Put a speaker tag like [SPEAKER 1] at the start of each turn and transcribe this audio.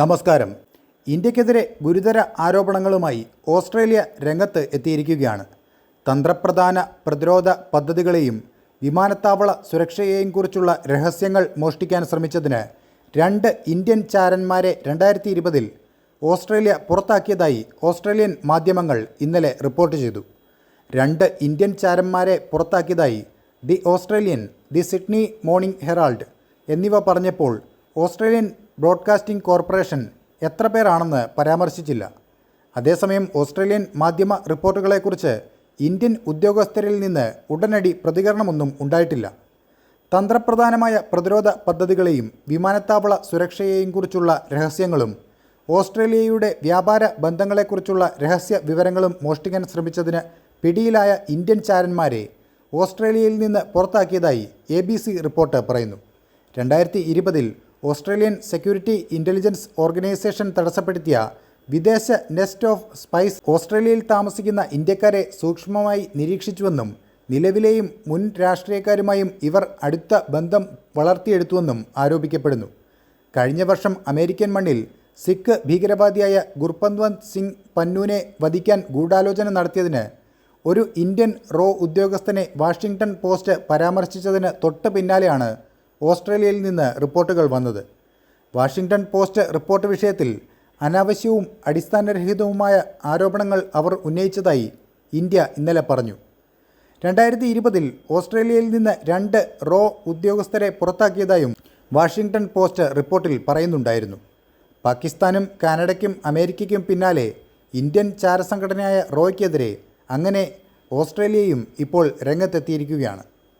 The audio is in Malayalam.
[SPEAKER 1] നമസ്കാരം. ഇന്ത്യക്കെതിരെ ഗുരുതര ആരോപണങ്ങളുമായി ഓസ്ട്രേലിയ രംഗത്ത് എത്തിയിരിക്കുകയാണ്. തന്ത്രപ്രധാന പ്രതിരോധ പദ്ധതികളെയും വിമാനത്താവള സുരക്ഷയെയും കുറിച്ചുള്ള രഹസ്യങ്ങൾ മോഷ്ടിക്കാൻ ശ്രമിച്ചതിന് രണ്ട് ഇന്ത്യൻ ചാരന്മാരെ രണ്ടായിരത്തി ഇരുപതിൽ ഓസ്ട്രേലിയ പുറത്താക്കിയതായി ഓസ്ട്രേലിയൻ മാധ്യമങ്ങൾ ഇന്നലെ റിപ്പോർട്ട് ചെയ്തു. രണ്ട് ഇന്ത്യൻ ചാരന്മാരെ പുറത്താക്കിയതായി the Australian the Sydney Morning Herald എന്നിവ പറഞ്ഞപ്പോൾ ഓസ്ട്രേലിയൻ ബ്രോഡ്കാസ്റ്റിംഗ് കോർപ്പറേഷൻ എത്ര പേരാണെന്ന് പരാമർശിച്ചില്ല. അതേസമയം ഓസ്ട്രേലിയൻ മാധ്യമ റിപ്പോർട്ടുകളെക്കുറിച്ച് ഇന്ത്യൻ ഉദ്യോഗസ്ഥരിൽ നിന്ന് ഉടനടി പ്രതികരണമൊന്നും ഉണ്ടായിട്ടില്ല. തന്ത്രപ്രധാനമായ പ്രതിരോധ പദ്ധതികളെയും വിമാനത്താവള സുരക്ഷയെയും കുറിച്ചുള്ള രഹസ്യങ്ങളും ഓസ്ട്രേലിയയുടെ വ്യാപാര ബന്ധങ്ങളെക്കുറിച്ചുള്ള രഹസ്യ വിവരങ്ങളും മോഷ്ടിക്കാൻ ശ്രമിച്ചതിന് പിടിയിലായ ഇന്ത്യൻ ചാരന്മാരെ ഓസ്ട്രേലിയയിൽ നിന്ന് പുറത്താക്കിയതായി എ ബി സി റിപ്പോർട്ട് പറയുന്നു. രണ്ടായിരത്തി ഇരുപതിൽ ഓസ്ട്രേലിയൻ സെക്യൂരിറ്റി ഇന്റലിജൻസ് ഓർഗനൈസേഷൻ തടസ്സപ്പെടുത്തിയ വിദേശ നെസ്റ്റ് ഓഫ് സ്പൈസ് ഓസ്ട്രേലിയയിൽ താമസിക്കുന്ന ഇന്ത്യക്കാരെ സൂക്ഷ്മമായി നിരീക്ഷിച്ചുവെന്നും നിലവിലെയും മുൻ രാഷ്ട്രീയക്കാരുമായും ഇവർ അടുത്ത ബന്ധം വളർത്തിയെടുത്തുവെന്നും ആരോപിക്കപ്പെടുന്നു. കഴിഞ്ഞ വർഷം അമേരിക്കൻ മണ്ണിൽ സിഖ് ഭീകരവാദിയായ ഗുർപന്ത്വന്ത് സിംഗ് പന്നൂനെ വധിക്കാൻ ഗൂഢാലോചന നടത്തിയതിന് ഒരു ഇന്ത്യൻ റോ ഉദ്യോഗസ്ഥനെ വാഷിംഗ്ടൺ പോസ്റ്റ് പരാമർശിച്ചതിന് തൊട്ട് പിന്നാലെയാണ് ഓസ്ട്രേലിയയിൽ നിന്ന് റിപ്പോർട്ടുകൾ വന്നത്. വാഷിംഗ്ടൺ പോസ്റ്റ് റിപ്പോർട്ട് വിഷയത്തിൽ അനാവശ്യവും അടിസ്ഥാനരഹിതവുമായ ആരോപണങ്ങൾ അവർ ഉന്നയിച്ചതായി ഇന്ത്യ ഇന്നലെ പറഞ്ഞു. രണ്ടായിരത്തി ഇരുപതിൽ ഓസ്ട്രേലിയയിൽ നിന്ന് രണ്ട് റോ ഉദ്യോഗസ്ഥരെ പുറത്താക്കിയതായും വാഷിംഗ്ടൺ പോസ്റ്റ് റിപ്പോർട്ടിൽ പറയുന്നുണ്ടായിരുന്നു. പാകിസ്ഥാനും കാനഡയ്ക്കും അമേരിക്കയ്ക്കും പിന്നാലെ ഇന്ത്യൻ ചാരസംഘടനയായ റോയ്ക്കെതിരെ അങ്ങനെ ഓസ്ട്രേലിയയും ഇപ്പോൾ രംഗത്തെത്തിയിരിക്കുകയാണ്.